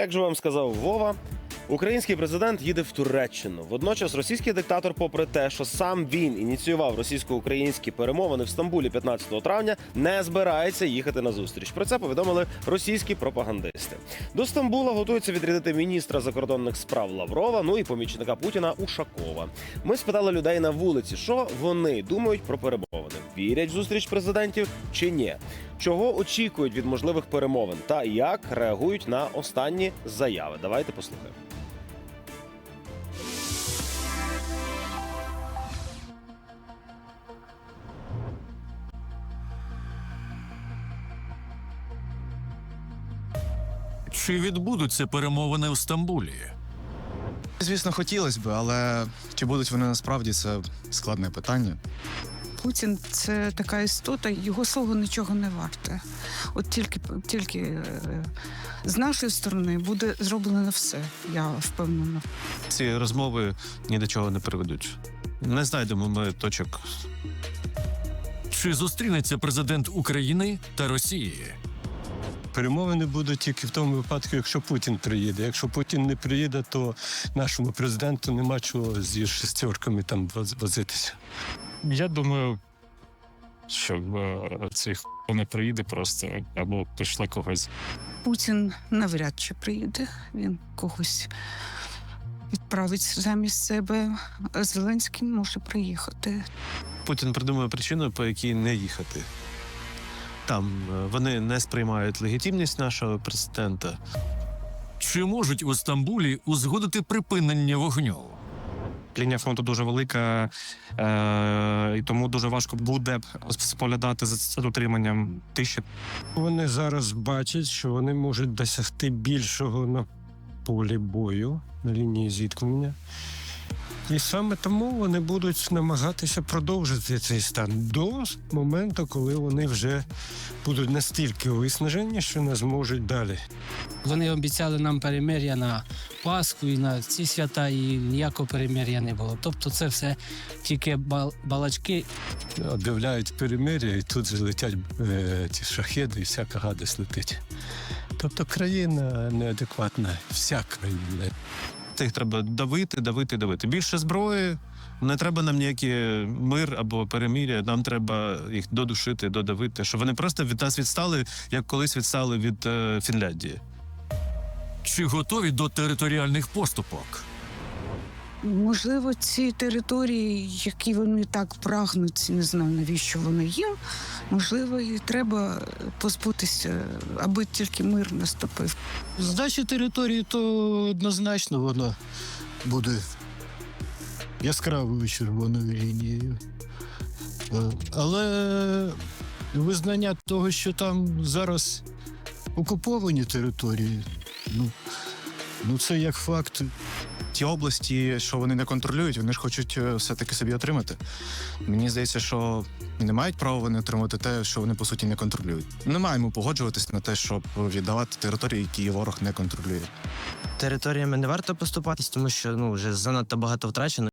Як же вам сказав Вова, український президент їде в Туреччину. Водночас російський диктатор, попри те, що сам він ініціював російсько-українські перемовини в Стамбулі 15 травня, не збирається їхати на зустріч. Про це повідомили російські пропагандисти. До Стамбула готується відрядити міністра закордонних справ Лаврова, ну і помічника Путіна Ушакова. Ми спитали людей на вулиці, що вони думають про перемовини. Вірять в зустріч президентів чи ні? Чого очікують від можливих перемовин та як реагують на останні заяви? Давайте послухаємо. Чи відбудуться перемовини в Стамбулі? Звісно, хотілося б, але чи будуть вони насправді це складне питання. Путін це така істота, його слово нічого не варте. От тільки тільки е, з нашої сторони буде зроблено все. Я впевнена. ці розмови ні до чого не приведуть. Не знайдемо ми точок. Чи зустрінеться президент України та Росії? Перемовини будуть тільки в тому випадку, якщо Путін приїде. Якщо Путін не приїде, то нашому президенту нема чого зі шестерками там воз- возитися. Я думаю, що е, цей х** не приїде просто або пішли когось. Путін навряд чи приїде. Він когось відправить замість себе. Зеленський може приїхати. Путін придумує причину, по якій не їхати. Там е, вони не сприймають легітимність нашого президента. Чи можуть у Стамбулі узгодити припинення вогню? Лінія фронту дуже велика, е, і тому дуже важко буде споглядати за, дотриманням тиші. Вони зараз бачать, що вони можуть досягти більшого на полі бою на лінії зіткнення. І саме тому вони будуть намагатися продовжити цей стан до моменту, коли вони вже будуть настільки виснажені, що не зможуть далі. Вони обіцяли нам перемир'я на Пасху і на ці свята, і ніякого перемир'я не було. Тобто, це все тільки бал- балачки об'являють перемир'я, і тут же летять е, ці шахеди, і всяка гадость летить. Тобто країна неадекватна, вся країна. Тих треба давити, давити, давити. Більше зброї. Не треба нам ніякі мир або переміря. Нам треба їх додушити, додавити, щоб вони просто від нас відстали, як колись відстали від е, Фінляндії. Чи готові до територіальних поступок? Можливо, ці території, які вони так прагнуть, не знаю навіщо вони їм. Можливо, і треба позбутися, аби тільки мир наступив. Здача території, то однозначно воно буде яскравою червоною лінією. Е, Але визнання того, що там зараз окуповані території, ну, ну це як факт. Ті області, що вони не контролюють, вони ж хочуть е, все-таки собі отримати. Мені здається, що не мають права вони отримати те, що вони по суті не контролюють. Не маємо погоджуватись на те, щоб віддавати території, які ворог не контролює. Територіями не варто поступатись, тому що ну вже занадто багато втрачено.